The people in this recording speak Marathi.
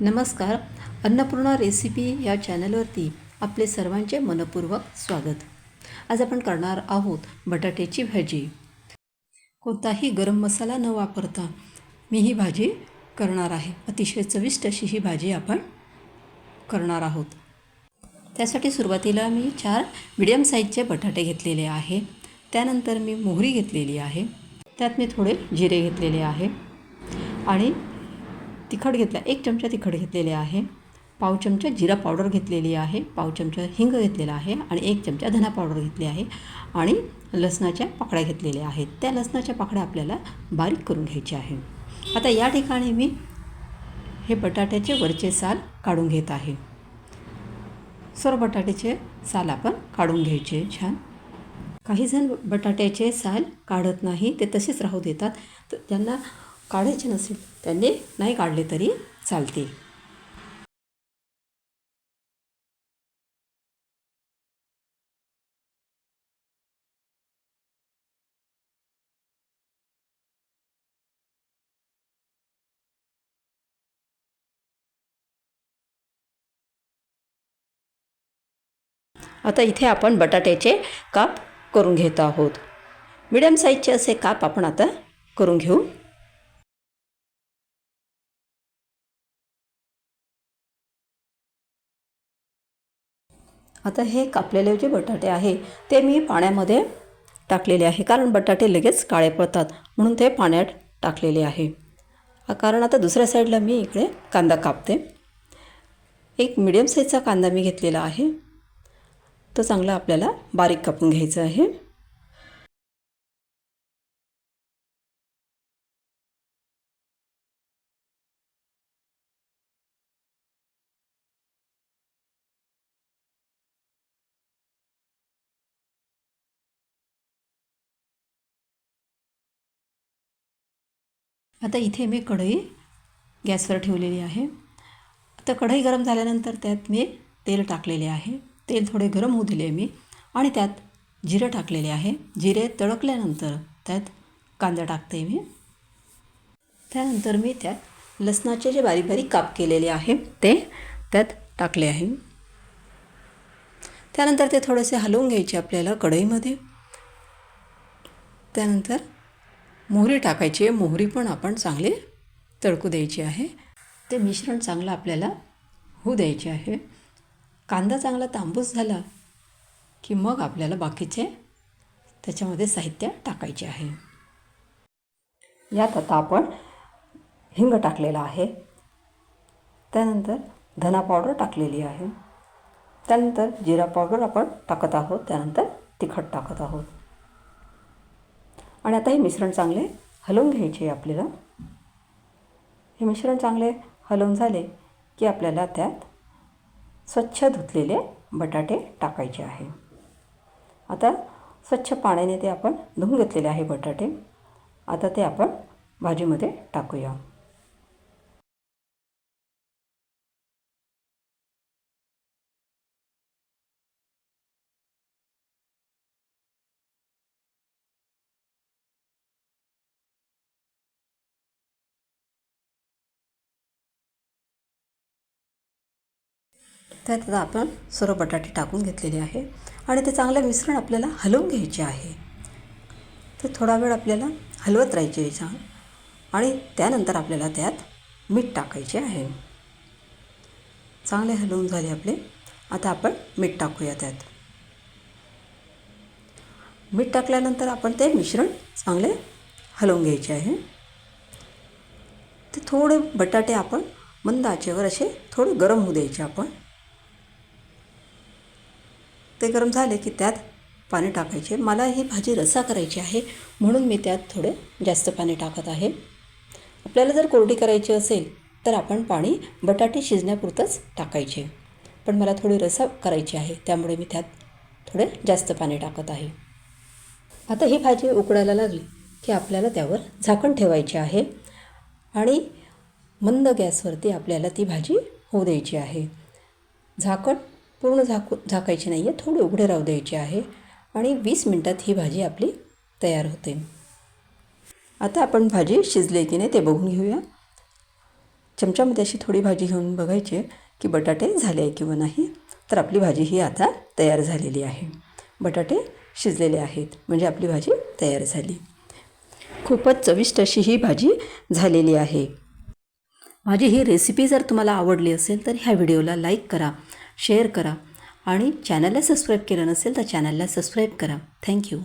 नमस्कार. अन्नपूर्णा रेसिपी या चॅनलवरती आपले सर्वांचे मनपूर्वक स्वागत. आज आपण करणार आहोत बटाट्याची भाजी. कोणताही गरम मसाला न वापरता मी ही भाजी करणार आहे. अतिशय चविष्ट अशी ही भाजी आपण करणार आहोत. त्यासाठी सुरुवातीला मी चार मिडियम साईजचे बटाटे घेतलेले आहे. त्यानंतर मी मोहरी घेतलेली आहे. त्यात मी थोडे जिरे घेतलेले आहे. आणि तिखट घेतला. एक चमचा तिखट घेतलेले आहे. पाव चमचा जिरा पावडर घेतलेली आहे. पाव चमचा हिंग घेतलेला आहे आणि एक चमचा धना पावडर घेतली आहे आणि लसणाच्या पाकळ्या घेतलेल्या आहेत. त्या लसणाच्या पाकळ्या आपल्याला बारीक करून घ्यायच्या आहे आता या ठिकाणी मी हे बटाट्याचे वरचे साल काढून घेत आहे. सर्व बटाट्याचे साल आपण काढून घ्यायचे. छान. काही जण बटाट्याचे साल काढत नाही. ते तसेच राहू देतात. तर त्यांना काढायचे नसेल त्यांनी नाही काढले तरी चालते आता इथे आपण बटाट्याचे काप करून घेत आहोत. मिडियम साईजचे असे काप आपण आता करून घेऊ. आता हे कापलेले जे बटाटे आहे ते मी पाण्यामध्ये टाकलेले आहे. कारण बटाटे लगेच काळे पडतात म्हणून ते पाण्यात टाकलेले आहे. कारण आता दुसऱ्या साईडला मी इकडे कांदा कापते. एक मिडियम साईजचा कांदा मी घेतलेला आहे. तो चांगला आपल्याला बारीक कापून घ्यायचा आहे. आता इथे मी कढई गॅसवर ठेवलेली आहे. आता कढई गरम झाल्यानंतर त्यात मी तेल टाकलेले आहे. तेल थोडे गरम होऊ दिले मी आणि त्यात जिरं टाकलेले आहे. जिरे तळकल्यानंतर त्यात कांदा टाकते मी. त्यानंतर मी त्यात लसणाचे जे बारीक बारीक काप केलेले आहे ते त्यात टाकले आहे. त्यानंतर ते थोडेसे हलवून घ्यायचे आपल्याला कढईमध्ये. त्यानंतर मोहरी टाकायची आहे. मोहरी पण आपण चांगली तळकू द्यायची आहे. ते मिश्रण चांगलं आपल्याला होऊ द्यायचे आहे. कांदा चांगला तांबूस झाला की मग आपल्याला बाकीचे त्याच्यामध्ये साहित्य टाकायचे आहे. यात आता आपण हिंग टाकलेला आहे. त्यानंतर धना पावडर टाकलेली आहे. त्यानंतर जिरा पावडर आपण टाकत आहोत. त्यानंतर तिखट टाकत आहोत. आणि आता हे मिश्रण चांगले हलवून घ्यायचे आपल्याला. हे मिश्रण चांगले हलवून झाले की आपल्याला त्यात स्वच्छ धुतलेले बटाटे टाकायचे आहे. आता स्वच्छ पाण्याने ते आपण धुवून घेतलेले आहे बटाटे. आता ते आपण भाजीमध्ये टाकूया. त्यात आता आपण सर्व बटाटे टाकून घेतलेले आहे आणि ते चांगलं मिश्रण आपल्याला हलवून घ्यायचे आहे. ते थोडा वेळ आपल्याला हलवत राहायचे याच्या आणि त्यानंतर आपल्याला त्यात मीठ टाकायचे आहे. चांगले हलवून झाले आपले. आता आपण मीठ टाकूया त्यात. मीठ टाकल्यानंतर आपण ते मिश्रण चांगले हलवून घ्यायचे आहे. ते थोडे बटाटे आपण मंद आचेवर असे थोडे गरम होऊ द्यायचे आपण. ते गरम झाले की त्यात पाणी टाकायचे. मला ही भाजी रसा करायची आहे म्हणून मी त्यात थोडे जास्त पाणी टाकत आहे. आपल्याला जर कोरडी करायची असेल तर आपण पाणी बटाटे शिजण्यापुरतंच टाकायचे. पण मला थोडी रसा करायची आहे त्यामुळे मी त्यात थोडे जास्त पाणी टाकत आहे. आता ही भाजी उकडायला लागली की आपल्याला त्यावर झाकण ठेवायचे आहे आणि मंद गॅसवरती आपल्याला ती भाजी होऊ द्यायची आहे. झाकण पूर्ण झाकू झाकायची नाही आहे थोडी उघडे राहू द्यायची आहे आणि वीस मिनटात ही भाजी आपली तयार होते. आता आपण भाजी शिजले की नाही ते बघून घेऊया. चमच्यामध्ये अशी थोडी भाजी घेऊन बघायची आहे की बटाटे झाले आहे किंवा नाही. तर आपली भाजी ही आता तयार झालेली आहे. बटाटे शिजलेले आहेत म्हणजे आपली भाजी तयार झाली. खूपच चविष्ट अशी ही भाजी झालेली आहे. माझी ही रेसिपी जर तुम्हाला आवडली असेल तर ह्या व्हिडिओला लाईक करा. शेअर करा. आणि चॅनलला सबस्क्राईब केलं नसेल तर चॅनलला सबस्क्राईब करा. थँक्यू